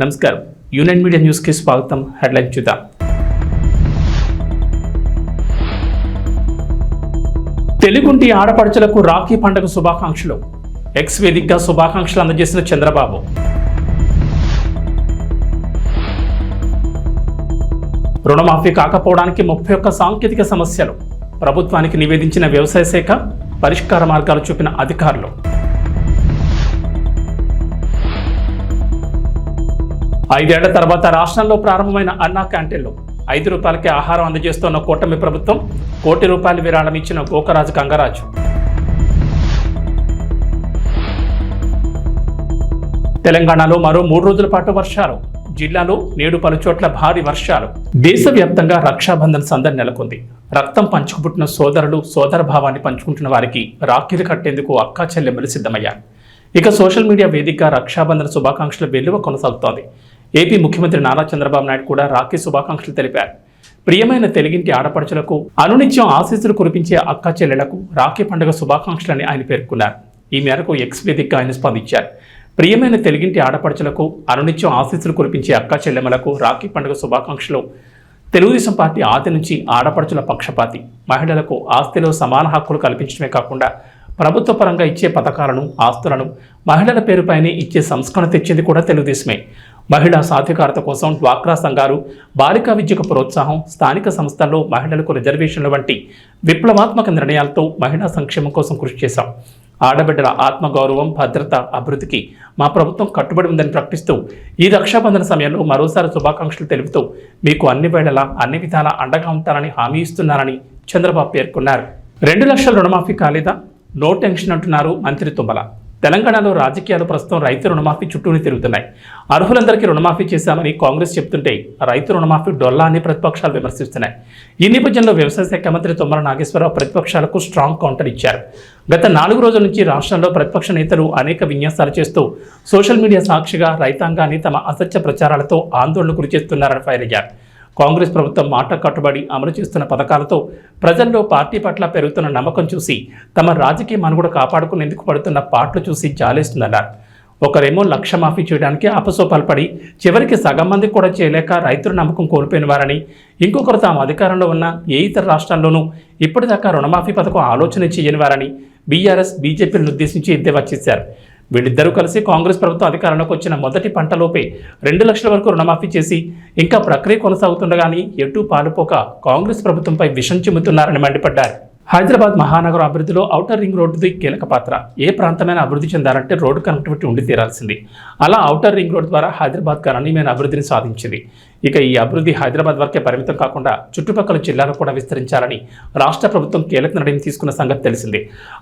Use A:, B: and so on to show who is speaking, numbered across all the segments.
A: నమస్కారం. Union media న్యూస్కి స్వాగతం. హెడ్లైన్ చూద్దాం. తెలుగుంటి ఆడపడుచులకు రాఖీ పండుగ శుభాకాంక్షలు. ఎక్స్ వేదికగా శుభాకాంక్షలు అందజేసిన చంద్రబాబు. రుణమాఫీ కాకపోవడానికి ముప్పై ఒక్క సాంకేతిక సమస్యలు. ప్రభుత్వానికి నివేదించిన వ్యవసాయ శాఖ పరిష్కార మార్గాలు చూపిన అధికారులు. ఐదేళ్ళ తర్వాత రాష్ట్రంలో ప్రారంభమైన అన్నా క్యాంటీన్లు ఐదు రూపాయలకే ఆహారం అందజేస్తున్న కూటమి ప్రభుత్వం కోటి రూపాయల విరాళం ఇచ్చిన గోకరాజు గంగరాజు. తెలంగాణలో మరో మూడు రోజుల పాటు వర్షాలు జిల్లాలో నేడు పలు చోట్ల భారీ వర్షాలు. దేశవ్యాప్తంగా రక్షాబంధన్ సందడి నెలకొంది. రక్తం పంచుకుపుట్టిన సోదరులు సోదర భావాన్ని పంచుకుంటున్న వారికి రాఖీలు కట్టేందుకు అక్కా చెల్లెమ్మలు సిద్ధమయ్యారు. ఇక సోషల్ మీడియా వేదికగా రక్షాబంధన శుభాకాంక్షల వెలువ కొనసాగుతోంది. ఏపీ ముఖ్యమంత్రి నారా చంద్రబాబు నాయుడు కూడా రాఖీ శుభాకాంక్షలు తెలిపారు. ప్రియమైన తెలుగింటి ఆడపడుచులకు అనునిత్యం ఆశీస్సులు కురిపించే అక్క చెల్లెలకు రాఖీ పండుగ శుభాకాంక్షలని ఆయన పేర్కొన్నారు. ఈ మేరకు ఎక్స్ వేదికగా ఆయన స్పందించారు. ప్రియమైన తెలుగింటి ఆడపడుచులకు అనునిత్యం ఆశీస్సులు కురిపించే అక్క చెల్లెమ్మలకు రాఖీ పండుగ శుభాకాంక్షలు. తెలుగుదేశం పార్టీ ఆది నుంచి ఆడపడుచుల పక్షపాతి. మహిళలకు ఆస్తిలో సమాన హక్కులు కల్పించడమే కాకుండా ప్రభుత్వ పరంగా ఇచ్చే పథకాలను ఆస్తులను మహిళల పేరుపైనే ఇచ్చే సంస్కరణ తెచ్చింది కూడా తెలుగుదేశమే. మహిళా సాధికారత కోసం డ్వాక్రా సంఘాలు బాలికా విద్యకు ప్రోత్సాహం స్థానిక సంస్థల్లో మహిళలకు రిజర్వేషన్ల వంటి విప్లవాత్మక నిర్ణయాలతో మహిళా సంక్షేమం కోసం కృషి చేశాం. ఆడబిడ్డల ఆత్మగౌరవం భద్రత అభివృద్ధికి మా ప్రభుత్వం కట్టుబడి ఉందని ప్రకటిస్తూ ఈ రక్షాబంధన సమయంలో మరోసారి శుభాకాంక్షలు తెలుపుతూ మీకు అన్ని వేళలా అన్ని విధాలా అండగా ఉంటారని హామీ ఇస్తున్నారని చంద్రబాబు పేర్కొన్నారు. రెండు లక్షల రుణమాఫీ కాలేదా? నో టెన్షన్ అంటున్నారు మంత్రి తుమ్మల. తెలంగాణలో రాజకీయాలు ప్రస్తుతం రైతు రుణమాఫీ చుట్టూనే తిరుగుతున్నాయి. అర్హులందరికీ రుణమాఫీ చేశామని కాంగ్రెస్ చెప్తుంటే రైతు రుణమాఫీ డొల్లా అని ప్రతిపక్షాలు విమర్శిస్తున్నాయి. ఈ నేపథ్యంలో వ్యవసాయ శాఖ మంత్రి తుమ్మల నాగేశ్వరరావు ప్రతిపక్షాలకు స్ట్రాంగ్ కౌంటర్ ఇచ్చారు. గత నాలుగు రోజుల నుంచి రాష్ట్రంలో ప్రతిపక్ష నేతలు అనేక విన్యాసాలు చేస్తూ సోషల్ మీడియా సాక్షిగా రైతాంగాన్ని తమ అసత్య ప్రచారాలతో ఆందోళనకు గురిచేస్తున్నారని ఫైర్ అయ్యారు. కాంగ్రెస్ ప్రభుత్వం మాట కట్టుబడి అమలు చేస్తున్న పథకాలతో ప్రజల్లో పార్టీ పట్ల పెరుగుతున్న నమ్మకం చూసి తమ రాజకీయ మనుగడ కాపాడుకునేందుకు పడుతున్న పాటలు చూసి జాలేస్తుందన్నారు. ఒకరేమో లక్ష మాఫీ చేయడానికి అపసోపాలు పడి చివరికి సగం మంది కూడా చేయలేక రైతుల నమ్మకం కోల్పోయిన వారని ఇంకొకరు తాము అధికారంలో ఉన్న ఏ ఇతర రాష్ట్రాల్లోనూ ఇప్పటిదాకా రుణమాఫీ పథకం ఆలోచన చేయని వారని బీఆర్ఎస్ బీజేపీలను ఉద్దేశించి ఎద్దేవా చేశారు. వీళ్ళిద్దరూ కలిసి కాంగ్రెస్ ప్రభుత్వం అధికారంలోకి వచ్చిన మొదటి పంటలోపే రెండు లక్షల వరకు రుణమాఫీ చేసి ఇంకా ప్రక్రియ కొనసాగుతుండగాని ఎటూ పాలుపోక కాంగ్రెస్ ప్రభుత్వంపై విషం చిమ్ముతున్నారని మండిపడ్డారు. హైదరాబాద్ మహానగరం అభివృద్ధిలో ఔటర్ రింగ్ రోడ్డుది కీలక పాత్ర. ఏ ప్రాంతమైన అభివృద్ధి చెందాలంటే రోడ్డు కనెక్టివిటీ ఉండి తీరాల్సింది. అలా ఔటర్ రింగ్ రోడ్ ద్వారా హైదరాబాద్ గణనీయమైన అభివృద్ధిని సాధించింది. ఇక ఈ అభివృద్ధి హైదరాబాద్ వరకే పరిమితం కాకుండా చుట్టుపక్కల జిల్లాలకు కూడా విస్తరించాలని రాష్ట్ర ప్రభుత్వం కీలక నిర్ణయం తీసుకున్న సంగతి తెలిసింది.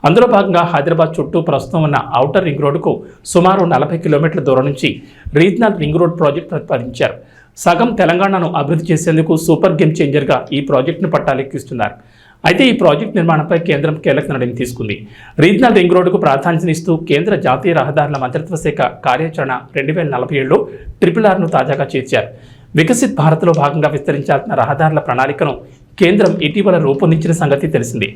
A: అందులో భాగంగా హైదరాబాద్ చుట్టూ ప్రస్తుతం ఉన్న ఔటర్ రింగ్ రోడ్డుకు సుమారు నలభై కిలోమీటర్ల దూరం నుంచి రీజనల్ రింగ్ రోడ్ ప్రాజెక్ట్ ప్రతిపాదించారు. సగం తెలంగాణను అభివృద్ధి చేసేందుకు సూపర్ గేమ్ చేంజర్గా ఈ ప్రాజెక్టును పట్టాలెక్కిస్తున్నారు. అయితే ఈ ప్రాజెక్ట్ నిర్మాణంపై కేంద్రం కీలక నిర్ణయం తీసుకుంది. రీజనల్ రింగ్ రోడ్డుకు ప్రాధాన్యతనిస్తూ కేంద్ర జాతీయ రహదారుల మంత్రిత్వ శాఖ కార్యాచరణ రెండు వేల నలభై ఏడులో ట్రిపుల్ ఆర్ను తాజాగా చేర్చారు. వికసిత్ భారత్లో భాగంగా విస్తరించాల్సిన రహదారుల ప్రణాళికను కేంద్రం ఇటీవల రూపొందించిన సంగతి తెలిసింది.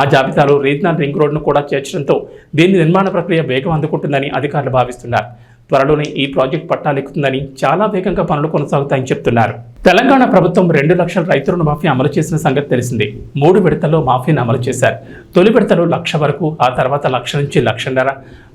A: ఆ జాబితాలో రీజనల్ రింగ్ రోడ్ను కూడా చేర్చడంతో దీని నిర్మాణ ప్రక్రియ వేగం అందుకుంటుందని అధికారులు భావిస్తున్నారు. త్వరలోనే ఈ ప్రాజెక్ట్ పట్టాలెక్కుతుందని చాలా వేగంగా పనులు కొనసాగుతాయని చెప్తున్నారు. తెలంగాణ ప్రభుత్వం రెండు లక్షల రైతు రుణమాఫీ అమలు చేసిన సంగతి తెలిసింది. మూడు విడతల్లో మాఫీని అమలు చేశారు. తొలి విడతలో లక్ష వరకు ఆ తర్వాత లక్ష నుంచి లక్షన్నర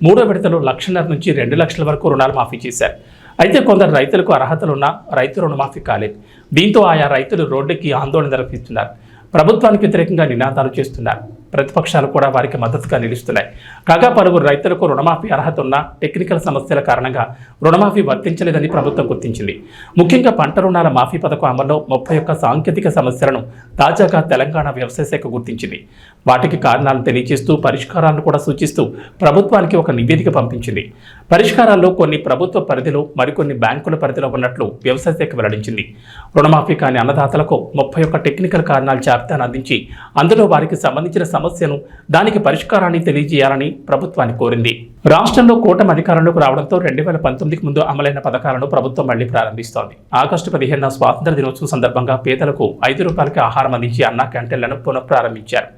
A: మూడో విడతలో లక్షన్నర నుంచి రెండు లక్షల వరకు రుణాలు మాఫీ చేశారు. అయితే కొందరు రైతులకు అర్హతలున్నా రైతు రుణమాఫీ కాలేదు. దీంతో ఆయా రైతులు రోడ్డుకి ఆందోళన జరిపిస్తున్నారు ప్రభుత్వానికి వ్యతిరేకంగా నినాదాలు చేస్తున్నారు. ప్రతిపక్షాలు కూడా వారికి మద్దతుగా నిలుస్తున్నాయి. కాగా పలువురు రైతులకు రుణమాఫీ అర్హత ఉన్న టెక్నికల్ సమస్యల కారణంగా రుణమాఫీ వర్తించలేదని ప్రభుత్వం గుర్తించింది. ముఖ్యంగా పంట రుణాల మాఫీ పథకం అమల్లో ముప్పై ఒక్క సాంకేతిక సమస్యలను తాజాగా తెలంగాణ వ్యవసాయ శాఖ గుర్తించింది. వాటికి కారణాలను తెలియజేస్తూ పరిష్కారాలను కూడా సూచిస్తూ ప్రభుత్వానికి ఒక నివేదిక పంపించింది. పరిష్కారాల్లో కొన్ని ప్రభుత్వ పరిధిలో మరికొన్ని బ్యాంకుల పరిధిలో ఉన్నట్లు వ్యవసాయ శాఖ వెల్లడించింది. రుణమాఫీ కాని అన్నదాతలకు ముప్పై ఒక్క టెక్నికల్ కారణాల జాబితాను అందించి అందులో వారికి సంబంధించిన సమస్యను దానికి పరిష్కారాన్ని తెలియజేయాలని ప్రభుత్వాన్ని కోరింది. రాష్ట్రంలో కూటమి అధికారంలోకి రావడంతో రెండు వేల పంతొమ్మిదికి ముందు అమలైన పథకాలను ప్రభుత్వం మళ్ళీ ప్రారంభిస్తోంది. ఆగస్టు పదిహేనున స్వాతంత్ర దినోత్సవం సందర్భంగా పేదలకు ఐదు రూపాయలకి ఆహారం అందించి అన్నా క్యాంటీన్లను పునఃప్రారంభించారు.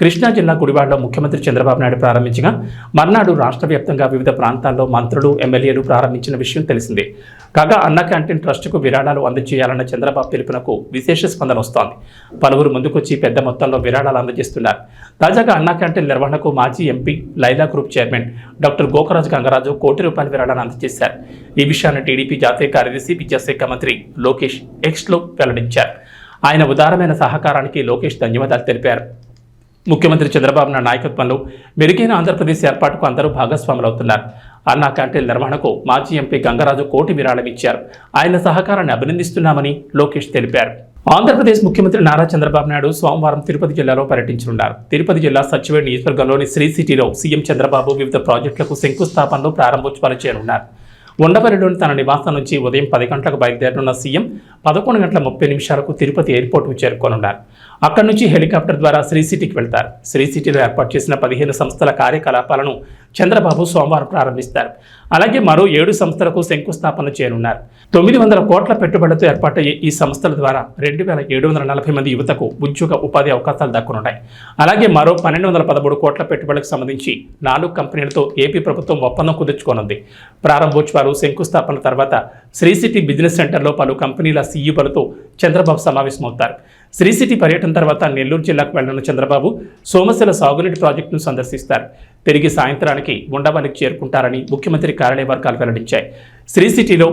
A: కృష్ణా జిల్లా గుడివాడలో ముఖ్యమంత్రి చంద్రబాబు నాయుడు ప్రారంభించగా మర్నాడు రాష్ట్ర వ్యాప్తంగా వివిధ ప్రాంతాల్లో మంత్రులు ఎమ్మెల్యేలు ప్రారంభించిన విషయం తెలిసిందే. కాగా అన్న క్యాంటీన్ ట్రస్టుకు విరాళాలు అందజేయాలన్న చంద్రబాబు పిలుపునకు విశేష స్పందన వస్తోంది. పలువురు ముందుకొచ్చి పెద్ద మొత్తంలో విరాళాలు అందజేస్తున్నారు. తాజాగా అన్నా క్యాంటీన్ నిర్వహణకు మాజీ MP Laila group chairman doctor Gokaraju Gangaraju కోటి రూపాయల విరాళాలు అందజేశారు. ఈ విషయాన్ని టీడీపీ జాతీయ కార్యదర్శి విద్యాశాఖ మంత్రి లోకేష్ ఎక్స్లో వెల్లడించారు. ఆయన ఉదారమైన సహకారానికి లోకేష్ ధన్యవాదాలు తెలిపారు. ముఖ్యమంత్రి చంద్రబాబు నాయుడు నాయకత్వంలో మెరుగైన ఆంధ్రప్రదేశ్ ఏర్పాటుకు అందరూ భాగస్వాములవుతున్నారు. అన్నా క్యాంటీన్ నిర్వహణకు మాజీ ఎంపీ గంగరాజు కోటి విరాళం ఇచ్చారు. ఆయన సహకారాన్ని అభినందిస్తున్నామని లోకేష్ తెలిపారు. ఆంధ్రప్రదేశ్ ముఖ్యమంత్రి నారా చంద్రబాబు నాయుడు సోమవారం తిరుపతి జిల్లాలో పర్యటించనున్నారు. తిరుపతి జిల్లా సచివేడ్ నియోజకవర్గంలోని శ్రీ సిటీలో సీఎం చంద్రబాబు వివిధ ప్రాజెక్టులకు శంకుస్థాపనలు ప్రారంభోత్సవాలు చేయనున్నారు. ఉండవల్లిలోని తన నివాసం నుంచి ఉదయం పది గంటలకు బయలుదేరనున్న సీఎం పదకొండు గంటల ముప్పై నిమిషాలకు తిరుపతి ఎయిర్పోర్టుకు చేరుకోనున్నారు. అక్కడి నుంచి హెలికాప్టర్ ద్వారా శ్రీ సిటీకి వెళ్తారు. శ్రీ సిటీలో ఏర్పాటు చేసిన పదిహేను సంస్థల కార్యకలాపాలను చంద్రబాబు సోమవారం ప్రారంభిస్తారు. అలాగే మరో ఏడు సంస్థలకు శంకుస్థాపన చేయనున్నారు. తొమ్మిది వందల కోట్ల పెట్టుబడులతో ఏర్పాటయ్యే ఈ సంస్థల ద్వారా రెండు వేల ఏడు వందల నలభై మంది యువతకు ఉద్యోగ ఉపాధి అవకాశాలు దక్కనున్నాయి. అలాగే మరో పన్నెండు వందల పదమూడు కోట్ల పెట్టుబడులకు సంబంధించి నాలుగు కంపెనీలతో ఏపీ ప్రభుత్వం ఒప్పందం కుదుర్చుకోనుంది. ప్రారంభోత్సవాలు శంకుస్థాపన తర్వాత శ్రీ సిటీ బిజినెస్ సెంటర్లో పలు కంపెనీల సీఈఓలతో చంద్రబాబు సమావేశమవుతారు. శ్రీ సిటీ పర్యటన తర్వాత నెల్లూరు జిల్లాకు వెళ్ళనున్న చంద్రబాబు సోమశిల సాగునీటి ప్రాజెక్టును సందర్శిస్తారు. తిరిగి సాయంత్రానికి ఉండవల్లికి చేరుకుంటారని ముఖ్యమంత్రి కార్యాలయ వర్గాలు వెల్లడించాయి. శ్రీ సిటీలో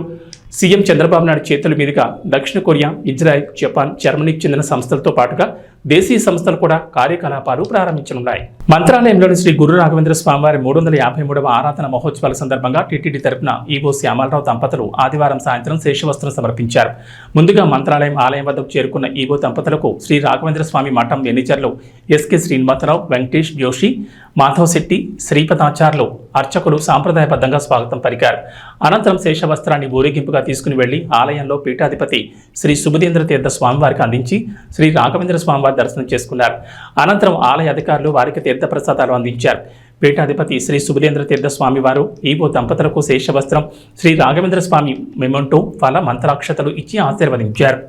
A: సీఎం చంద్రబాబు నాయుడు చేతుల మీదుగా దక్షిణ కొరియా ఇజ్రాయెల్ జపాన్ జర్మనీకి చెందిన సంస్థలతో పాటుగా దేశీయ సంస్థలు కూడా కార్యకలాపాలు ప్రారంభించనున్నాయి. మంత్రాలయంలోని శ్రీ గురు రాఘవేంద్ర స్వామివారి మూడు వందల యాభై మూడవ ఆరాధన మహోత్సవాల సందర్భంగా టీటీడీ తరపున ఈవో శ్యామలరావు దంపతులు ఆదివారం సాయంత్రం శేషవస్త్రం సమర్పించారు. ముందుగా మంత్రాలయం ఆలయం వద్దకు చేరుకున్న ఈవో దంపతులకు శ్రీ రాఘవేంద్ర స్వామి మఠం మేనేజర్లు ఎస్కే శ్రీనివాసరావు వెంకటేష్ జోషి మాధవ్ శెట్టి శ్రీపదాచార్యులు అర్చకులు సాంప్రదాయబద్ధంగా స్వాగతం పలికారు. అనంతరం శేషవస్త్రాన్ని ఊరేగింపుగా తీసుకుని వెళ్ళి ఆలయంలో పీఠాధిపతి శ్రీ సుబుధేంద్ర తీర్థ స్వామివారికి అందించి శ్రీ రాఘవేంద్ర స్వామివారి దర్శనం చేసుకున్నారు. అనంతరం ఆలయ అధికారులు వారికి తీర్థ ప్రసాదాలు అందించారు. పీఠాధిపతి శ్రీ శుభలేంద్ర తీర్థ స్వామి వారు ఈవో దంపతులకు శేషవస్త్రం శ్రీ రాఘవేంద్ర స్వామి మెమంటో ఫల మంత్రాక్షతలు ఇచ్చి ఆశీర్వదించారు.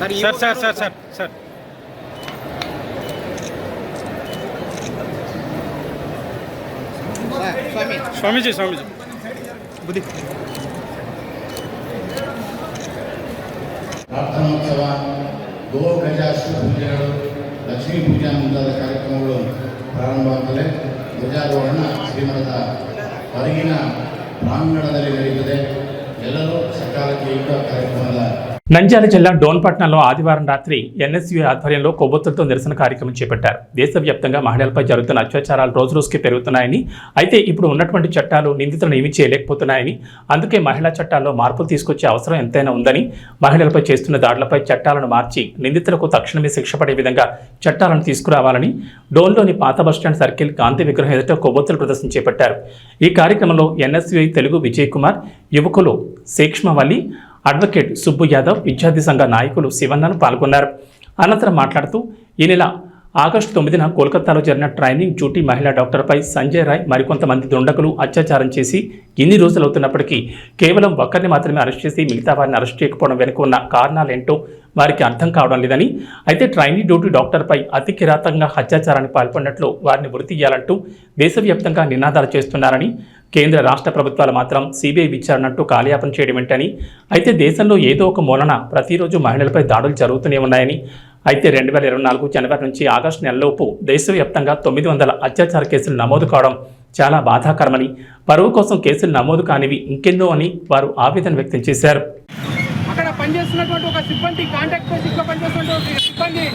B: Sir sir sir sir sir Swamiji Swamiji బుద్ధి
C: ಪ್ರಾರ್ಥನೋತ್ಸವ, ಗೋ ಗಜಾಶ್ವ ಪೂಜೆಗಳು, ಲಕ್ಷ್ಮೀ ಪೂಜಾ ಮುಂತಾದ ಕಾರ್ಯಕ್ರಮಗಳು ಪ್ರಾರಂಭವಾಗುತ್ತವೆ ಧ್ವಜಾರೋಹಣ ಶ್ರೀಮಠದ ಹೊರಗಿನ ಪ್ರಾಂಗಣದಲ್ಲಿ ನಡೆಯುತ್ತದೆ. ಎಲ್ಲರೂ ಸಕಾಲಕ್ಕೆ ಆ ಕಾರ್ಯಕ್ರಮದ
A: నంద్యాల జిల్లా డోన్పట్నంలో ఆదివారం రాత్రి ఎన్ఎస్యు ఆధ్వర్యంలో కొవ్వొత్తులతో నిరసన కార్యక్రమం చేపట్టారు. దేశవ్యాప్తంగా మహిళలపై జరుగుతున్న అత్యాచారాలు రోజు రోజుకి పెరుగుతున్నాయని అయితే ఇప్పుడు ఉన్నటువంటి చట్టాలు నిందితులను ఏమీ చేయలేకపోతున్నాయని అందుకే మహిళా చట్టాల్లో మార్పులు తీసుకొచ్చే అవసరం ఎంతైనా ఉందని మహిళలపై చేస్తున్న దాడులపై చట్టాలను మార్చి నిందితులకు తక్షణమే శిక్ష పడే విధంగా చట్టాలను తీసుకురావాలని డోన్లోని పాత బస్టాండ్ సర్కిల్ గాంధీ విగ్రహం ఎదుట కొవ్వొత్తుల ప్రదర్శన చేపట్టారు. ఈ కార్యక్రమంలో ఎన్ఎస్యూఐ తెలుగు విజయ్ కుమార్ యువకులు సూక్ష్మవల్లి అడ్వకేట్ సుబ్బు యాదవ్ విద్యార్థి సంఘ నాయకులు శివన్నను పాల్గొన్నారు. అనంతరం మాట్లాడుతూ ఈ నెల ఆగస్టు తొమ్మిదిన కోల్కతాలో జరిగిన ట్రైనింగ్ డ్యూటీ మహిళా డాక్టర్పై సంజయ్ రాయ్ మరికొంతమంది దుండగులు అత్యాచారం చేసి ఇన్ని రోజులు అవుతున్నప్పటికీ కేవలం ఒక్కరిని మాత్రమే అరెస్ట్ చేసి మిగతా వారిని అరెస్ట్ చేయకపోవడం వెనుక ఉన్న కారణాలేంటో వారికి అర్థం కావడం లేదని అయితే ట్రైనింగ్ డ్యూటీ డాక్టర్పై అతి కిరాతంగా అత్యాచారానికి పాల్పడినట్లు వారిని వృత్తి ఇయ్యాలంటూ దేశవ్యాప్తంగా నినాదాలు చేస్తున్నారని కేంద్ర రాష్ట్ర ప్రభుత్వాలు మాత్రం సిబిఐ విచారణట్టు కాలయాపన చేయడం ఏంటని అయితే దేశంలో ఏదో ఒక మూలన ప్రతిరోజు మహిళలపై దాడులు జరుగుతూనే ఉన్నాయని అయితే రెండు వేల ఇరవై నాలుగు జనవరి నుంచి ఆగస్టు నెలలోపు దేశవ్యాప్తంగా తొమ్మిది వందల అత్యాచార కేసులు నమోదు కావడం చాలా బాధాకరమని పరువు కోసం కేసులు నమోదు కానివి ఇంకెన్నో అని వారు ఆవేదన వ్యక్తం చేశారు.
D: అక్కడ పనిచేస్తున్నటువంటి ఒక సిబ్బంది కాంటాక్ట్ బేసిక్లో పనిచేస్తున్నటువంటి ఒక సిబ్బంది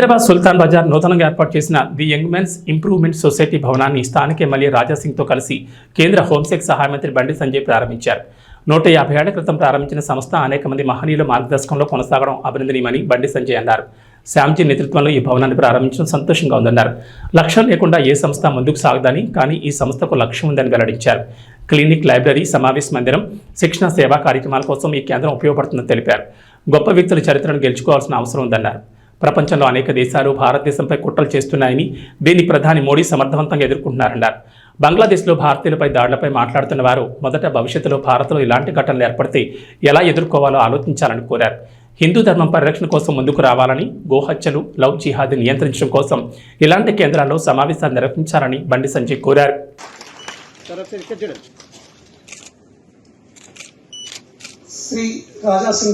A: హైదరాబాద్ సుల్తాన్ బజార్ నూతనంగా ఏర్పాటు చేసిన the young men's improvement society భవనాన్ని స్థానిక ఎమ్మెల్యే రాజాసింగ్తో కలిసి కేంద్ర హోంశాఖ సహాయ మంత్రి బండి సంజయ్ ప్రారంభించారు. నూట యాభై ఏళ్ళ క్రితం ప్రారంభించిన సంస్థ అనేక మంది మహనీయుల మార్గదర్శకంలో కొనసాగడం అభినందనీయమని బండి సంజయ్ అన్నారు. శ్యామ్జీ నేతృత్వంలో ఈ భవనాన్ని ప్రారంభించడం సంతోషంగా ఉందన్నారు. లక్ష్యం లేకుండా ఏ సంస్థ ముందుకు సాగదని కానీ ఈ సంస్థకు లక్ష్యం ఉందని వెల్లడించారు. క్లినిక్ లైబ్రరీ సమావేశ మందిరం శిక్షణ సేవా కార్యక్రమాల కోసం ఈ కేంద్రం ఉపయోగపడుతుందని తెలిపారు. గొప్ప వ్యక్తుల చరిత్రను గెలుచుకోవాల్సిన అవసరం ఉందన్నారు. ప్రపంచంలో అనేక దేశాలు భారతదేశంపై కుట్రలు చేస్తున్నాయని దీన్ని ప్రధాని మోడీ సమర్థవంతంగా ఎదుర్కొంటున్నారన్నారు బంగ్లాదేశ్లో భారతీయులపై దాడులపై మాట్లాడుతున్న వారు మొదట భవిష్యత్తులో భారత్లో ఇలాంటి ఘటనలు ఏర్పడితే ఎలా ఎదుర్కోవాలో ఆలోచించాలని కోరారు. హిందూ ధర్మం పరిరక్షణ కోసం ముందుకు రావాలని గోహత్యలు లవ్ జిహాద్ నియంత్రించడం కోసం ఇలాంటి కేంద్రాల్లో సమావేశాలు నిర్వహించాలని బండి సంజయ్ కోరారు.
E: శ్రీ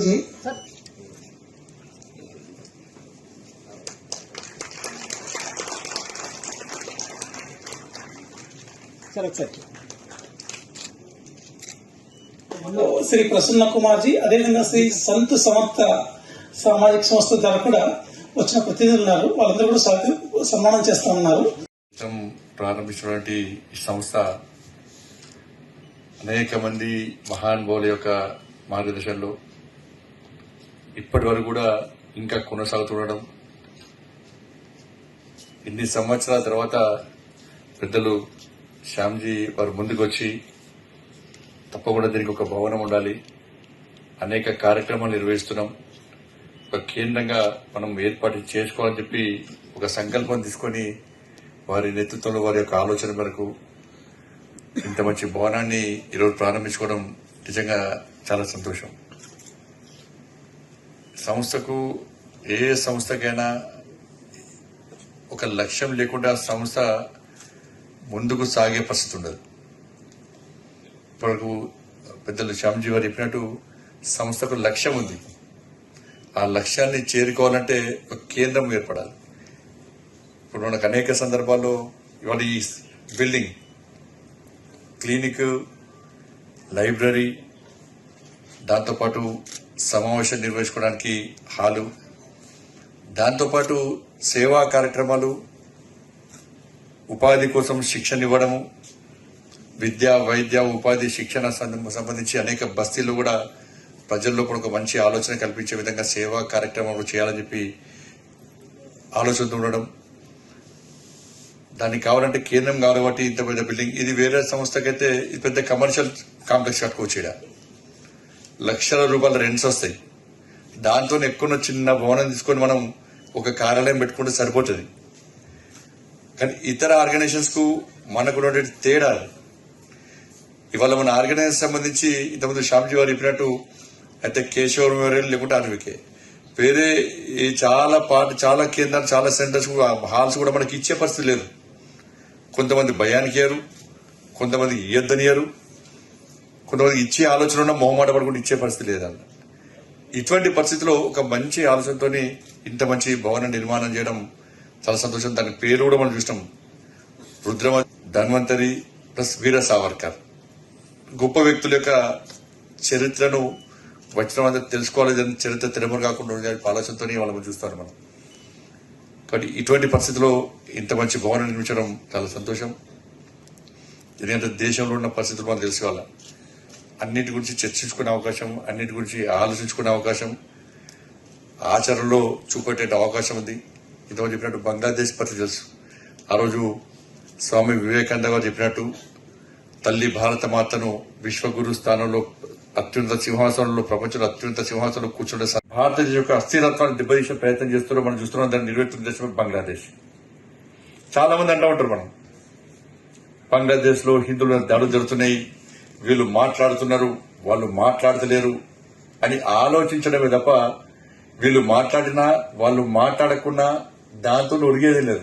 E: జీ శ్రీ ప్రసన్న కుమార్జీ. అదేవిధంగా శ్రీ సంత సమర్థ సామాజిక సంస్థ ద్వారా కూడా వచ్చిన ప్రతినిధులు ఉన్నారు. వాళ్ళందరూ కూడా సన్మానం చేస్తా ఉన్నారు.
F: ప్రారంభించినటువంటి సంస్థ అనేక మంది మహానుభావుల యొక్క మార్గదర్శనంలో ఇప్పటి వరకు కూడా ఇంకా కొనసాగుతుండడం ఇన్ని సంవత్సరాల తర్వాత పెద్దలు శ్యామ్జీ వారు ముందుకు వచ్చి తప్పకుండా దీనికి ఒక భవనం ఉండాలి. అనేక కార్యక్రమాలు నిర్వహిస్తున్నాం. ఒక కేంద్రంగా మనం ఏర్పాటు చేసుకోవాలని చెప్పి ఒక సంకల్పం తీసుకొని వారి నేతృత్వంలో వారి యొక్క ఆలోచన మేరకు ఇంత మంచి భవనాన్ని ఈరోజు ప్రారంభించుకోవడం నిజంగా చాలా సంతోషం. సంస్థకు ఏ సంస్థకైనా ఒక లక్ష్యం లేకుండా సంస్థ ముందుకు సాగే పరిస్థితి ఉండదు. ఇప్పటివరకు పెద్దలు శ్యామ్జీ వారు చెప్పినట్టు సంస్థకు లక్ష్యం ఉంది. ఆ లక్ష్యాన్ని చేరుకోవాలంటే ఒక కేంద్రం ఏర్పడాలి. ఇప్పుడు మనకు అనేక సందర్భాల్లో ఇవాళ ఈ బిల్డింగ్ క్లినిక్ లైబ్రరీ దాంతోపాటు సమావేశం నిర్వహించుకోవడానికి హాలు దాంతోపాటు సేవా కార్యక్రమాలు ఉపాధి కోసం శిక్షణ ఇవ్వడము విద్య వైద్య ఉపాధి శిక్షణ సంబంధించి అనేక బస్తీలు కూడా ప్రజల్లో కూడా ఒక మంచి ఆలోచన కల్పించే విధంగా సేవా కార్యక్రమాలు చేయాలని చెప్పి ఆలోచనతో ఉండడం. దానికి కావాలంటే కేంద్రం కావాలి కాబట్టి ఇంత పెద్ద బిల్డింగ్. ఇది వేరే సంస్థకైతే ఇది పెద్ద కమర్షియల్ కాంప్లెక్స్ కట్టుకోవచ్చు ఈడ లక్షల రూపాయల రెంట్స్ వస్తాయి. దాంతో ఎక్కువ చిన్న భవనం తీసుకొని మనం ఒక కార్యాలయం పెట్టుకుంటే సరిపోతుంది. కానీ ఇతర ఆర్గనైజేషన్స్కు మనకు ఉన్నటువంటి తేడా ఇవాళ మన ఆర్గనైజేషన్ సంబంధించి ఇంతకుముందు శ్యామ్జీ వారు చెప్పినట్టు అయితే కేశవ మెమోరియల్ లేకుంటే ఆర్వికే వేరే ఈ చాలా పార్ట్ చాలా కేంద్రాలు చాలా సెంటర్స్ హాల్స్ కూడా మనకి ఇచ్చే పరిస్థితి లేదు. కొంతమంది భయానికి ఇయ్యరు కొంతమంది ఇయ్యొద్దనియరు కొంతమంది ఇచ్చే ఆలోచన ఉన్న మొహమాట పడుకుంటూ ఇచ్చే పరిస్థితి లేదన్న ఇటువంటి పరిస్థితిలో ఒక మంచి ఆలోచనతోని ఇంత మంచి భవన నిర్మాణం చేయడం చాలా సంతోషం. దాని పేరు కూడా మనం చూసినాం. రుద్రమ ధన్వంతరి ప్లస్ వీర సావర్కర్. గొప్ప వ్యక్తుల యొక్క చరిత్రను వచ్చిన వాళ్ళ తెలుసుకోవాలి. చరిత్ర తిరుమల కాకుండా ఉండాలి ఆలోచనతోనే వాళ్ళని చూస్తారు మనం కాబట్టి ఇటువంటి పరిస్థితిలో ఇంత మంచి భవనం నిర్మించడం చాలా సంతోషం. ఎందుకంటే దేశంలో ఉన్న పరిస్థితులు మనం తెలుసుకోవాలి. అన్నిటి గురించి చర్చించుకునే అవకాశం అన్నిటి గురించి ఆలోచించుకునే అవకాశం ఆచరణలో చూపెట్టే అవకాశం ఉంది. ఇంతకుముందు చెప్పినట్టు బంగ్లాదేశ్ పరిస్థితి తెలుసు. ఆ రోజు స్వామి వివేకానంద గారు చెప్పినట్టు తల్లి భారత మాతను విశ్వగురు స్థానంలో అత్యున్నత సింహాసనంలో ప్రపంచంలో అత్యున్నత సింహాసనంలో కూర్చుండే భారతదేశం యొక్క అస్థిరత్వాన్ని దెబ్బతీసే ప్రయత్నం చేస్తున్న మనం చూస్తున్నాం దాన్ని నిర్వహిస్తున్న దేశం బంగ్లాదేశ్. చాలా మంది అంటూ ఉంటారు మనం. బంగ్లాదేశ్లో హిందువుల దాడులు జరుగుతున్నాయి వీళ్ళు మాట్లాడుతున్నారు వాళ్ళు మాట్లాడతలేరు అని ఆలోచించడమే తప్ప వీళ్ళు మాట్లాడినా వాళ్ళు మాట్లాడకున్నా దాంతో ఒరిగేది లేదు.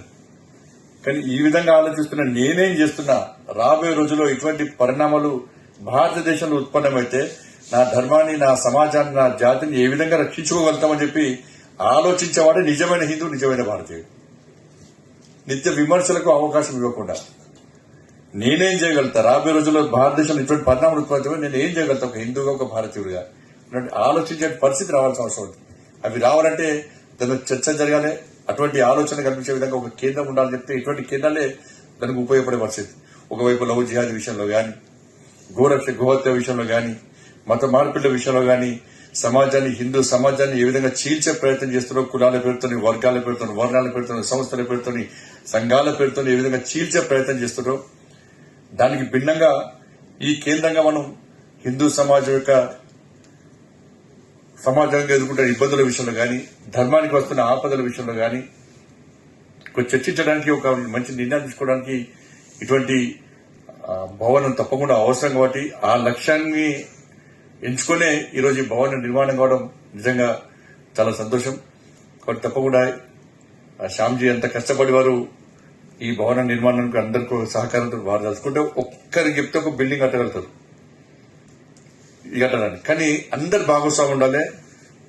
F: కానీ ఈ విధంగా ఆలోచిస్తున్న నేనేం చేస్తున్నా రాబోయే రోజుల్లో ఇటువంటి పరిణామాలు భారతదేశంలో ఉత్పన్నమైతే నా ధర్మాన్ని నా సమాజాన్ని నా జాతిని ఏ విధంగా రక్షించుకోగలుగుతామని చెప్పి ఆలోచించేవాడే నిజమైన హిందూ నిజమైన భారతీయుడు. నిత్య విమర్శలకు అవకాశం ఇవ్వకుండా. నేనేం చేయగలుగుతా? రాబోయే రోజుల్లో భారతదేశంలో ఇటువంటి పరిణామాలు ఉత్పత్తి నేను ఏం చేయగలుగుతా? ఒక హిందూగా ఒక భారతీయుడిగా? ఆలోచించే పరిస్థితి రావాల్సిన అవసరం ఉంది. అవి రావాలంటే దాని చర్చ జరగాలి అటువంటి ఆలోచన కల్పించే విధంగా ఒక కేంద్రం ఉండాలని చెప్తే ఇటువంటి కేంద్రాలే దానికి ఉపయోగపడే పరిస్థితి. ఒకవైపు లవ్ జిహాద్ విషయంలో కానీ గోరక్ష గోహత్య విషయంలో కానీ మత మార్పిళ్ళ విషయంలో కానీ సమాజాన్ని హిందూ సమాజాన్ని ఏ విధంగా చీల్చే ప్రయత్నం చేస్తున్నారో కులాల పేరుతోని వర్గాల పేరుతోని వర్ణాల పేరుతోని సంస్థల పేరుతోని సంఘాల పేరుతోని ఏ విధంగా చీల్చే ప్రయత్నం చేస్తున్నారో దానికి భిన్నంగా ఈ కేంద్రంగా మనం హిందూ సమాజం యొక్క సమాజంగా ఎదుర్కొంటున్న ఇబ్బందుల విషయంలో కానీ ధర్మానికి వస్తున్న ఆపదల విషయంలో కానీ కొంచెం చర్చించడానికి ఒక మంచి నిర్ణయం తీసుకోవడానికి ఇటువంటి భవనం తప్పకుండా అవసరం కాబట్టి ఆ లక్ష్యాన్ని ఎంచుకునే ఈరోజు ఈ భవన నిర్మాణం కావడం నిజంగా చాలా సంతోషం. కాబట్టి తప్పకుండా శ్యామ్జీ ఎంత కష్టపడి వారు ఈ భవన నిర్మాణానికి అందరికీ సహకారంతో వారు దాచుకుంటే ఒక్కరికి చెప్తే ఒక బిల్డింగ్ కట్టగలుగుతారు. ఇది కానీ అందరు భాగస్వామి ఉండాలి.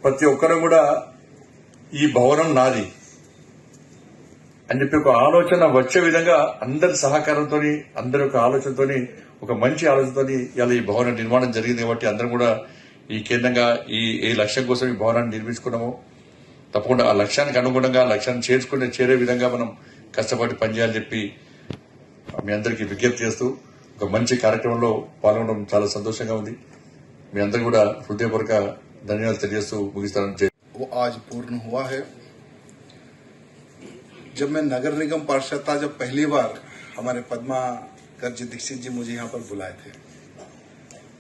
F: ప్రతి ఒక్కరు కూడా ఈ భవనం నాది అని చెప్పి ఒక ఆలోచన వచ్చే విధంగా అందరి సహకారంతో అందరి యొక్క ఆలోచనతో ఒక మంచి ఆలోచనతో ఇలా ఈ భవన నిర్మాణం జరిగింది కాబట్టి అందరం కూడా ఈ కేంద్రంగా ఈ ఏ లక్ష్యం కోసం ఈ భవనాన్ని నిర్మించుకున్నాము. తప్పకుండా ఆ లక్ష్యానికి అనుగుణంగా ఆ లక్ష్యాన్ని చేర్చుకునే చేరే విధంగా మనం కష్టపడి పనిచేయాలని చెప్పి మీ అందరికీ విజ్ఞప్తి చేస్తూ ఒక మంచి కార్యక్రమంలో పాల్గొనడం చాలా సంతోషంగా ఉంది. మీ అందరూ కూడా హృదయపూర్వక ధన్యవాదాలు తెలియజేస్తూ ముగిస్తానని చెప్పి
G: वो आज पूर्ण हुआ है जब मैं नगर निगम पार्षद था जब पहली बार हमारे पद्मा गर्ज दीक्षित जी मुझे यहाँ पर बुलाए थे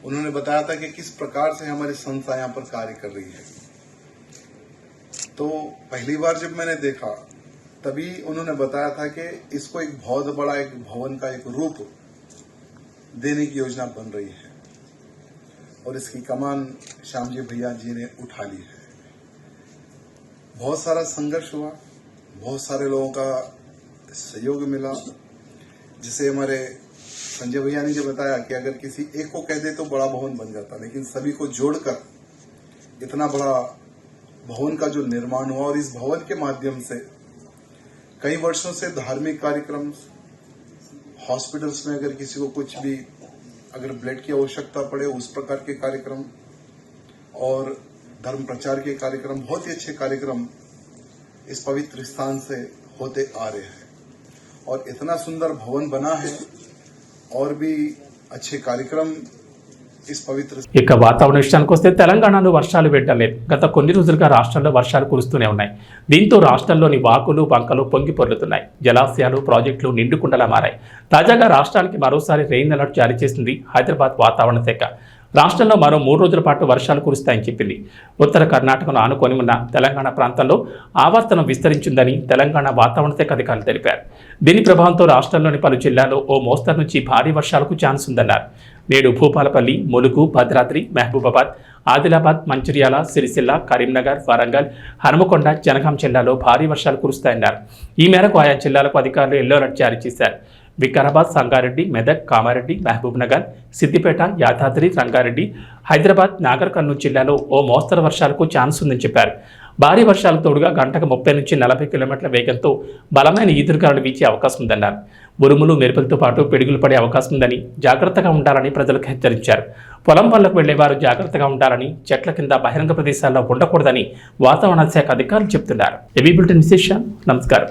G: उन्होंने बताया था कि किस प्रकार से हमारी संस्था यहाँ पर कार्य कर रही है तो पहली बार जब मैंने देखा तभी उन्होंने बताया था कि इसको एक बहुत बड़ा एक भवन का एक रूप देने की योजना बन रही है और इसकी कमान श्यामजी भैया जी ने उठा ली है। बहुत सारा संघर्ष हुआ, बहुत सारे लोगों का सहयोग मिला, जिसे हमारे संजय भैया ने जो बताया कि अगर किसी एक को कह दे तो बड़ा भवन बन जाता, लेकिन सभी को जोड़कर इतना बड़ा भवन का जो निर्माण हुआ और इस भवन के माध्यम से कई वर्षों से धार्मिक कार्यक्रम, हॉस्पिटल्स में अगर किसी को कुछ भी अगर ब्लड की आवश्यकता पड़े उस प्रकार के कार्यक्रम और धर्म प्रचार के कार्यक्रम, बहुत ही अच्छे कार्यक्रम इस पवित्र स्थान से होते आ रहे हैं। और इतना सुंदर भवन बना है और भी अच्छे कार्यक्रम
A: ఇక వాతావరణ విషయానికి వస్తే తెలంగాణలో వర్షాలు పెట్టలేదు గత కొన్ని రోజులుగా రాష్ట్రంలో వర్షాలు కురుస్తూనే ఉన్నాయి. దీంతో రాష్ట్రంలోని వాకులు బంకలు పొంగి పొర్లుతున్నాయి. జలాశయాలు ప్రాజెక్టులు నిండుకుండలా మారాయి. తాజాగా రాష్ట్రానికి మరోసారి రెయిన్ అలర్ట్ జారీ చేసింది హైదరాబాద్ వాతావరణ శాఖ. రాష్ట్రంలో మరో మూడు రోజుల పాటు వర్షాలు కురుస్తాయని చెప్పింది. ఉత్తర కర్ణాటకను ఆనుకొని ఉన్న తెలంగాణ ప్రాంతంలో ఆవర్తనం విస్తరించిందని తెలంగాణ వాతావరణ శాఖ అధికారులు తెలిపారు. దీని ప్రభావంతో రాష్ట్రంలోని పలు జిల్లాల్లో ఓ మోస్తరు నుంచి భారీ వర్షాలకు ఛాన్స్ ఉందన్నారు. నేడు భూపాలపల్లి ములుగు భద్రాద్రి మహబూబాబాద్ ఆదిలాబాద్ మంచిర్యాల సిరిసిల్ల కరీంనగర్ వరంగల్ హనుమకొండ జనగాం జిల్లాలో భారీ వర్షాలు కురుస్తాయన్నారు. ఈ మేరకు ఆయా జిల్లాలకు అధికారులు ఎల్లో అలర్ట్ జారీ చేశారు. వికారాబాద్ సంగారెడ్డి మెదక్ కామారెడ్డి మహబూబ్ నగర్ సిద్దిపేట యాదాద్రి రంగారెడ్డి హైదరాబాద్ నాగర్ కర్నూలు జిల్లాలో ఓ మోస్తరు వర్షాలకు ఛాన్స్ ఉందని చెప్పారు. భారీ వర్షాలకు తోడుగా గంటకు ముప్పై నుంచి నలభై కిలోమీటర్ల వేగంతో బలమైన ఈదురుగాలు వీచే అవకాశం ఉందన్నారు. ఉరుములు మెరుపులతో పాటు పిడుగులు పడే అవకాశం ఉందని జాగ్రత్తగా ఉండాలని ప్రజలకు హెచ్చరించారు. పొలం పనులకు వెళ్ళేవారు జాగ్రత్తగా ఉండాలని చెట్ల కింద బహిరంగ ప్రదేశాల్లో ఉండకూడదని వాతావరణ శాఖ అధికారులు చెబుతున్నారు. ఏబీ బులెటిన్ నమస్కారం.